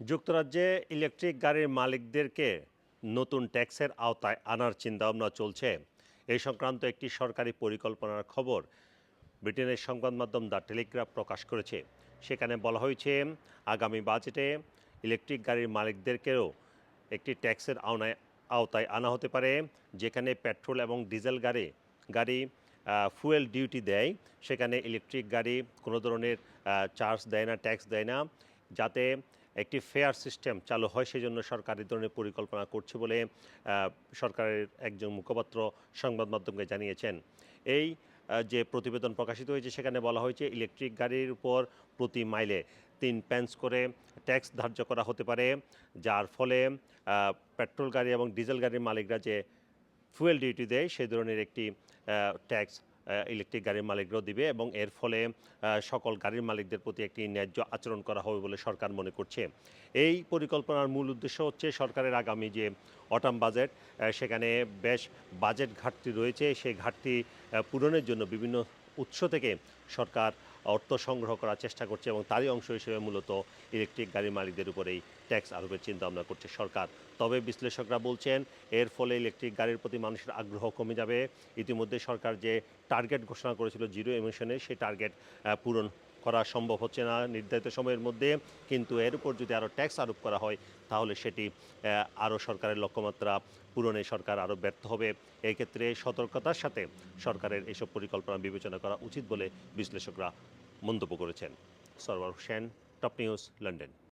যুক্তরাজ্যে ইলেকট্রিক গাড়ির মালিকদেরকে নতুন ট্যাক্সের আওতায় আনার চিন্তাভাবনা চলছে। এই সংক্রান্ত একটি সরকারি পরিকল্পনার খবর ব্রিটেনের সংবাদ মাধ্যম দ্য টেলিগ্রাফ প্রকাশ করেছে। সেখানে বলা হয়েছে, আগামী বাজেটে ইলেকট্রিক গাড়ির মালিকদেরকেও একটি ট্যাক্সের আওনায়, আওতায় আনা হতে পারে, যেখানে পেট্রোল এবং ডিজেল গাড়ি গাড়ি ফুয়েল ডিউটি দেয়। সেখানে ইলেকট্রিক গাড়ি কোনো ধরনের চার্জ দেয় না, ট্যাক্স দেয় না, যাতে একটি ফেয়ার সিস্টেম চালু হয়, সেজন্য সরকার এই ধরনের পরিকল্পনা করছে বলে সরকারের একজন মুখপাত্র সংবাদ মাধ্যমকে জানিয়েছেন। এই যে প্রতিবেদন প্রকাশিত হয়েছে, সেখানে বলা হয়েছে ইলেকট্রিক গাড়ির উপর প্রতি মাইলে তিন পেন্স করে ট্যাক্স ধার্য করা হতে পারে, যার ফলে পেট্রোল গাড়ি এবং ডিজেল গাড়ির মালিকরা যে ফুয়েল ডিউটি দেয় সেই ধরনের একটি ট্যাক্স ইলেকট্রিক গাড়ির মালিকরাও দিবে এবং এর ফলে সকল গাড়ির মালিকদের প্রতি একটি ন্যায্য আচরণ করা হবে বলে সরকার মনে করছে। এই পরিকল্পনার মূল উদ্দেশ্য হচ্ছে সরকারের আগামী যে অটাম বাজেট সেখানে বেশ বাজেট ঘাটতি রয়েছে। সেই ঘাটতি পূরণের জন্য বিভিন্ন উৎস থেকে সরকার অর্থ সংগ্রহ করার চেষ্টা করছে এবং তারই অংশ হিসেবে মূলত ইলেকট্রিক গাড়ির মালিকদের উপরেই ট্যাক্স আরোপের চিন্তা ভাবনা করছে সরকার। তবে বিশ্লেষকরা বলছেন, এর ফলে ইলেকট্রিক গাড়ির প্রতি মানুষের আগ্রহ কমে যাবে। ইতিমধ্যে সরকার যে টার্গেট ঘোষণা করেছিল জিরো এমিশনের সেই টার্গেট পূরণ করা সম্ভব হচ্ছে না নির্ধারিত সময়ের মধ্যে। কিন্তু এর উপর যদি আরও ট্যাক্স আরোপ করা হয়, তাহলে সেটি আরও সরকারের লক্ষ্যমাত্রা পূরণে সরকার আরও ব্যর্থ হবে। এক্ষেত্রে ক্ষেত্রে সতর্কতার সাথে সরকারের এসব পরিকল্পনা বিবেচনা করা উচিত বলে বিশ্লেষকরা মন্তব্য করেছেন। Sarwar Hossain top news London